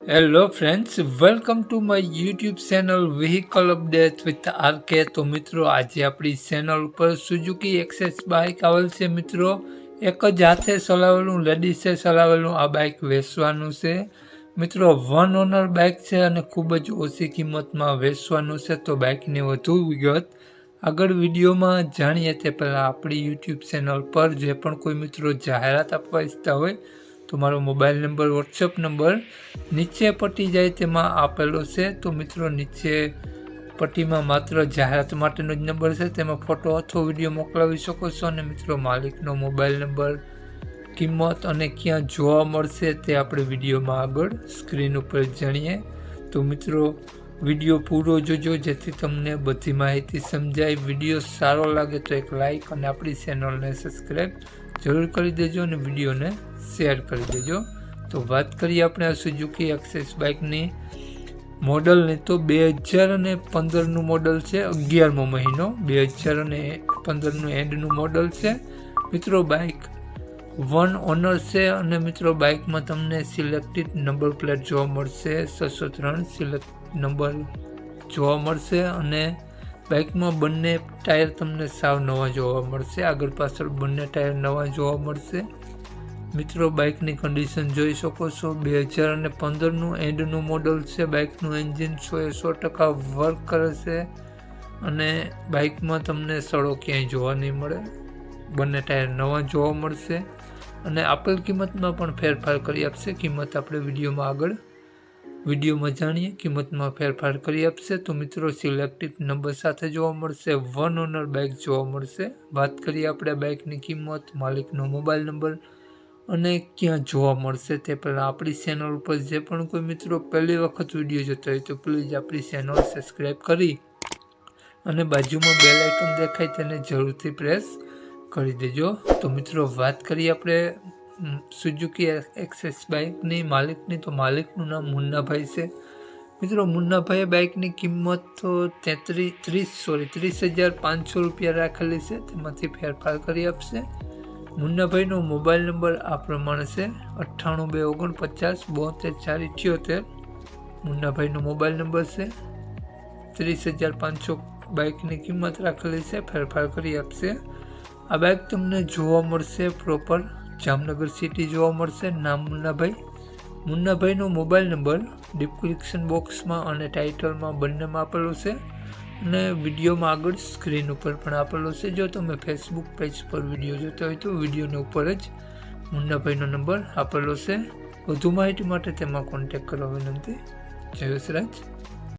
Hello friends welcome to my YouTube channel vehicle update with RK તો મિત્રો, આજે આપણી ચેનલ ઉપર સુઝુકી એક્સેસ બાઇક આવેલ છે. મિત્રો, એક જ હાથે ચલાવેલું લેડીસે ચલાવેલું આ બાઇક વેચવાનું છે. મિત્રો વન ઓનર બાઇક છે અને ખૂબ જ ઓછી કિંમતમાં વેચવાનું છે. તો બાઇકની વધુ વિગત આગળ વિડીયોમાં જાણીએ તે પહેલાં આપણી યુટ્યુબ ચેનલ પર જે પણ કોઈ મિત્રો જાહેરાત આપવા ઈચ્છતા હોય તો મારો મોબાઈલ નંબર વોટ્સઅપ નંબર નીચે પટી જાય તેમાં આપેલો છે. તો મિત્રો, નીચે પટ્ટીમાં માત્ર જાહેરાત માટેનો જ નંબર છે. તેમાં ફોટો અથવા વીડિયો મોકલાવી શકો છો અને મિત્રો, માલિકનો મોબાઈલ નંબર, કિંમત અને ક્યાં જોવા મળશે તે આપણે વિડીયોમાં આગળ સ્ક્રીન ઉપર જાણીએ. તો મિત્રો, વીડિયો પૂરો જોજો, જેથી તમને બધી માહિતી સમજાય. વીડિયો સારો લાગે તો એક લાઈક અને આપણી ચેનલને સબસ્ક્રાઈબ જરૂર કરી દેજો અને વિડીયોને શેર કરી દેજો. તો વાત કરીએ આપણે આ સુઝુકી એક્સેસ બાઇકની મોડલની. તો બે હજાર અને પંદરનું મોડલ છે, અગિયારમો મહિનો. બે હજાર અને પંદરનું એન્ડનું મોડલ છે. મિત્રો બાઇક વન ઓનર છે અને મિત્રો બાઇકમાં તમને સિલેક્ટેડ નંબર પ્લેટ જોવા મળશે, છસો ત્રણ સિલેક્ટ નંબર જોવા મળશે અને બાઇકમાં બંને ટાયર તમને સાવ નવા જોવા મળશે. આગળ પાછળ બંને ટાયર નવા જોવા મળશે. મિત્રો, બાઇકની કન્ડિશન જોઈ શકો છો. બે હજાર અને પંદરનું એન્ડનું મોડલ છે. બાઇકનું એન્જિન સો એ સો ટકા વર્ક કરે છે અને બાઇકમાં તમને સડો ક્યાંય જોવા નહીં મળે. બંને ટાયર નવા જોવા મળશે. અને આપેલ કિંમતમાં પણ ફેરફાર કરી આપશે. કિંમત આપણે વિડીયોમાં આગળ વિડીયોમાં જાણીએ કિંમતમાં ફેરફાર કરી આપશે. તો મિત્રો સિલેક્ટિવ નંબર સાથે જોવા મળશે. વન ઓનર બાઇક જોવા મળશે. વાત કરીએ આપણે બાઇકની કિંમત, માલિકનો મોબાઈલ નંબર અને ક્યાં જોવા મળશે તે પહેલાં આપણી ચેનલ ઉપર જે પણ કોઈ મિત્રો પહેલી વખત વીડિયો જોતા હોય તો પ્લીઝ આપણી ચેનલ સબસ્ક્રાઈબ કરી અને બાજુમાં બેલ આઇકન દેખાય તેને જરૂરથી પ્રેસ કરી દેજો. તો મિત્રો, વાત કરીએ આપણે સુઝુકી એક્સેસ બાઇકની માલિકની તો માલિકનું નામ મુન્નાભાઈ છે. મિત્રો, મુન્નાભાઈએ બાઇકની કિંમત તો તેત્રીસ ત્રીસ સોરી ત્રીસ હજાર પાંચસો રૂપિયા રાખેલી છે. તેમાંથી ફેરફાર કરી આપશે. મુન્નાભાઈનો મોબાઈલ નંબર આ પ્રમાણે છે, અઠ્ઠાણું બે ઓગણપચાસ, બોતેર ચાર ઇઠ્યોતેર મુન્નાભાઈનો મોબાઈલ નંબર છે, ત્રીસ હજાર પાંચસો બાઇકની કિંમત રાખેલી છે, ફેરફાર કરી આપશે. આ બાઇક તમને જોવા મળશે પ્રોપર જામનગર સિટી જોવા મળશે. નામ મુન્નાભાઈ. મુન્નાભાઈનો મોબાઈલ નંબર ડિસ્ક્રિપ્શન બોક્સમાં અને ટાઇટલમાં બંનેમાં આપેલો છે. અને વિડીયોમાં આગળ સ્ક્રીન ઉપર પણ આપેલો છે. જો તમે ફેસબુક પેજ પર વીડિયો જોતા હોય તો વિડીયોની ઉપર જ મુન્નાભાઈનો નંબર આપેલો છે. વધુ માહિતી માટે તેમાં કોન્ટેક કરવા વિનંતી. જય